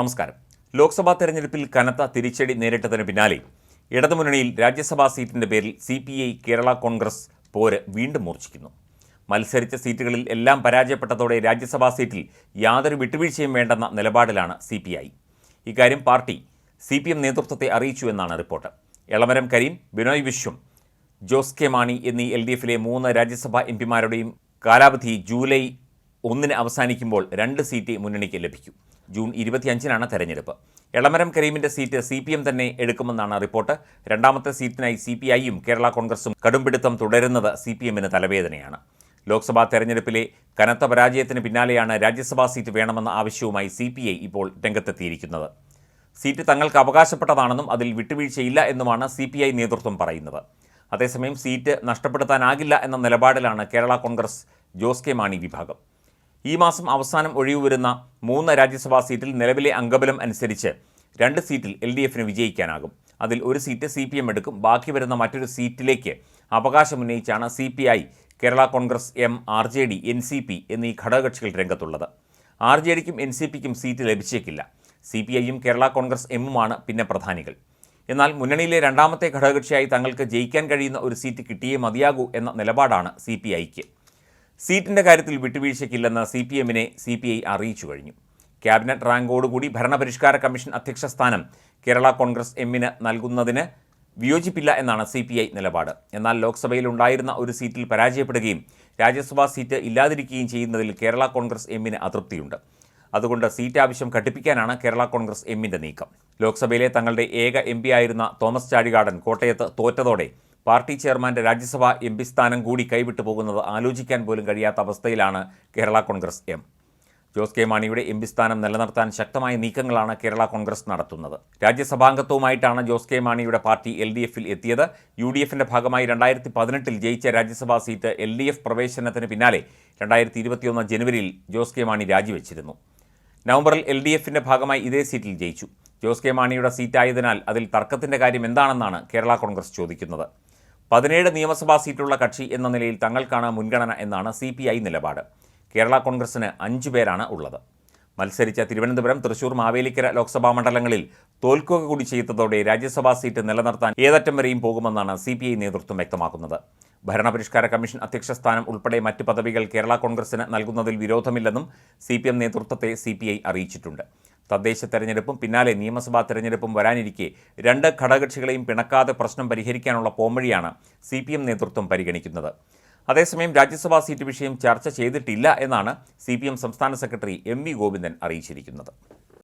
നമസ്കാരം. ലോക്സഭാ തെരഞ്ഞെടുപ്പിൽ കനത്ത തിരിച്ചടി നേരിട്ടതിന് പിന്നാലെ ഇടതുമുന്നണിയിൽ രാജ്യസഭാ സീറ്റിന്റെ പേരിൽ C P I Kerala Congress പോര് വീണ്ടും മൂർച്ഛിക്കുന്നു. മത്സരിച്ച സീറ്റുകളിൽ എല്ലാം പരാജയപ്പെട്ടതോടെ രാജ്യസഭാ സീറ്റിൽ യാതൊരു വിട്ടുവീഴ്ചയും വേണ്ടെന്ന നിലപാടിലാണ് സി പി ഐ. ഇക്കാര്യം പാർട്ടി സി പി എം നേതൃത്വത്തെ അറിയിച്ചു എന്നാണ് റിപ്പോർട്ട്. എളമരം കരീം ബിനോയ് വിശ്വം ജോസ് കെ മാണി എന്നീ എൽ ഡി എഫിലെ മൂന്ന് രാജ്യസഭാ എം പിമാരുടെയും കാലാവധി ജൂലൈ ഒന്നിന് അവസാനിക്കുമ്പോൾ രണ്ട് സീറ്റ് മുന്നണിക്ക് ലഭിക്കും. ജൂൺ ഇരുപത്തിയഞ്ചിനാണ് തെരഞ്ഞെടുപ്പ്. എളമരം കരീമിന്റെ സീറ്റ് സി പി എം തന്നെ എടുക്കുമെന്നാണ് റിപ്പോർട്ട്. രണ്ടാമത്തെ സീറ്റിനായി സി പി ഐയും കേരള കോൺഗ്രസും കടുംപിടുത്തം തുടരുന്നത് സി പി എമ്മിന് തലവേദനയാണ്. ലോക്സഭാ തെരഞ്ഞെടുപ്പിലെ കനത്ത പരാജയത്തിന് പിന്നാലെയാണ് രാജ്യസഭാ സീറ്റ് വേണമെന്ന ആവശ്യവുമായി സി പി ഐ ഇപ്പോൾ രംഗത്തെത്തിയിരിക്കുന്നത്. സീറ്റ് തങ്ങൾക്ക് അവകാശപ്പെട്ടതാണെന്നും അതിൽ വിട്ടുവീഴ്ചയില്ല എന്നുമാണ് സി പി ഐ നേതൃത്വം പറയുന്നത്. അതേസമയം സീറ്റ് നഷ്ടപ്പെടുത്താനാകില്ല എന്ന നിലപാടിലാണ് കേരള കോൺഗ്രസ് ജോസ് കെ മാണി വിഭാഗം. ഈ മാസം അവസാനം ഒഴിവ് വരുന്ന മൂന്ന് രാജ്യസഭാ സീറ്റിൽ നിലവിലെ അംഗബലം അനുസരിച്ച് രണ്ട് സീറ്റിൽ എൽ ഡി എഫിന് വിജയിക്കാനാകും. അതിൽ ഒരു സീറ്റ് സി പി എം എടുക്കും. ബാക്കി വരുന്ന മറ്റൊരു സീറ്റിലേക്ക് അവകാശമുന്നയിച്ചാണ് C P I Kerala Congress M R J D N C P എന്നീ ഘടകകക്ഷികൾ രംഗത്തുള്ളത്. ആർ ജെ ഡിക്കും എൻ സി പിക്കും സീറ്റ് ലഭിച്ചേക്കില്ല. സി പി ഐയും കേരള കോൺഗ്രസ് എമ്മുമാണ് പിന്നെ പ്രധാനികൾ. എന്നാൽ മുന്നണിയിലെ രണ്ടാമത്തെ ഘടകകക്ഷിയായി തങ്ങൾക്ക് ജയിക്കാൻ കഴിയുന്ന ഒരു സീറ്റ് കിട്ടിയേ മതിയാകൂ എന്ന നിലപാടാണ് സി പി ഐക്ക്. സീറ്റിന്റെ കാര്യത്തിൽ വിട്ടുവീഴ്ചയ്ക്കില്ലെന്ന് സി പി എമ്മിനെ സി പി ഐ അറിയിച്ചു കഴിഞ്ഞു. ക്യാബിനറ്റ് റാങ്കോടുകൂടി ഭരണപരിഷ്കാര കമ്മീഷൻ അധ്യക്ഷ സ്ഥാനം കേരള കോൺഗ്രസ് എമ്മിന് നൽകുന്നതിന് വിയോജിപ്പില്ല എന്നാണ് സി പി ഐ നിലപാട്. എന്നാൽ ലോക്സഭയിൽ ഉണ്ടായിരുന്ന ഒരു സീറ്റിൽ പരാജയപ്പെടുകയും രാജ്യസഭാ സീറ്റ് ഇല്ലാതിരിക്കുകയും ചെയ്യുന്നതിൽ കേരള കോൺഗ്രസ് എമ്മിന് അതൃപ്തിയുണ്ട്. അതുകൊണ്ട് സീറ്റ് ആവശ്യം ഘട്ടിപ്പിക്കാനാണ് കേരള കോൺഗ്രസ് എമ്മിന്റെ നീക്കം. ലോക്സഭയിലെ തങ്ങളുടെ ഏക എം ആയിരുന്ന തോമസ് ചാഴികാടൻ കോട്ടയത്ത് തോറ്റതോടെ പാർട്ടി ചെയർമാന്റെ രാജ്യസഭാ എം പി സ്ഥാനം കൂടി കൈവിട്ടു പോകുന്നത് ആലോചിക്കാൻ പോലും കഴിയാത്ത അവസ്ഥയിലാണ് കേരള കോൺഗ്രസ് എം. ജോസ് കെ. മാണിയുടെ എം പി സ്ഥാനം നിലനിർത്താൻ ശക്തമായ നീക്കങ്ങളാണ് കേരള കോൺഗ്രസ് നടത്തുന്നത്. രാജ്യസഭാംഗത്വവുമായിട്ടാണ് ജോസ് കെ. മാണിയുടെ പാർട്ടി എൽ ഡി എഫിൽ എത്തിയത്. യു ഡി എഫിന്റെ ഭാഗമായി രണ്ടായിരത്തി പതിനെട്ടിൽ ജയിച്ച രാജ്യസഭാ സീറ്റ് എൽ ഡി എഫ് പ്രവേശനത്തിന് പിന്നാലെ രണ്ടായിരത്തി ഇരുപത്തിയൊന്ന് ജനുവരിയിൽ ജോസ് കെ. മാണി രാജിവെച്ചിരുന്നു. നവംബറിൽ എൽ ഡി എഫിന്റെ ഭാഗമായി ഇതേ സീറ്റിൽ ജയിച്ചു. ജോസ് കെ. മാണിയുടെ സീറ്റായതിനാൽ അതിൽ തർക്കത്തിന്റെ കാര്യം എന്താണെന്നാണ് കേരള കോൺഗ്രസ് ചോദിക്കുന്നത്. പതിനേഴ് നിയമസഭാ സീറ്റുള്ള കക്ഷി എന്ന നിലയിൽ തങ്ങൾക്കാണ് മുൻഗണന എന്നാണ് സി പി ഐ നിലപാട്. കേരള കോൺഗ്രസിന് അഞ്ചു പേരാണ് ഉള്ളത്. മത്സരിച്ച തിരുവനന്തപുരം തൃശൂർ മാവേലിക്കര ലോക്സഭാ മണ്ഡലങ്ങളിൽ തോൽക്കുക കൂടി ചെയ്തതോടെ രാജ്യസഭാ സീറ്റ് നിലനിർത്താൻ ഏതറ്റം വരെയും പോകുമെന്നാണ് സി പി ഐ നേതൃത്വം വ്യക്തമാക്കുന്നത്. ഭരണപരിഷ്കാര കമ്മീഷൻ അധ്യക്ഷ സ്ഥാനം ഉൾപ്പെടെ മറ്റ് പദവികൾ കേരള കോൺഗ്രസിന് നൽകുന്നതിൽ വിരോധമില്ലെന്നും സി പി എം നേതൃത്വത്തെ സി പി ഐ അറിയിച്ചിട്ടുണ്ട്. തദ്ദേശ തെരഞ്ഞെടുപ്പും പിന്നാലെ നിയമസഭാ തെരഞ്ഞെടുപ്പും വരാനിരിക്കെ രണ്ട് ഘടകകക്ഷികളെയും പിണക്കാതെ പ്രശ്നം പരിഹരിക്കാനുള്ള പോംവഴിയാണ് സി പി എം നേതൃത്വം പരിഗണിക്കുന്നത്. അതേസമയം രാജ്യസഭാ സീറ്റ് വിഷയം ചർച്ച ചെയ്തിട്ടില്ല എന്നാണ് സി സംസ്ഥാന സെക്രട്ടറി എം വി ഗോവിന്ദൻ അറിയിച്ചിരിക്കുന്നത്.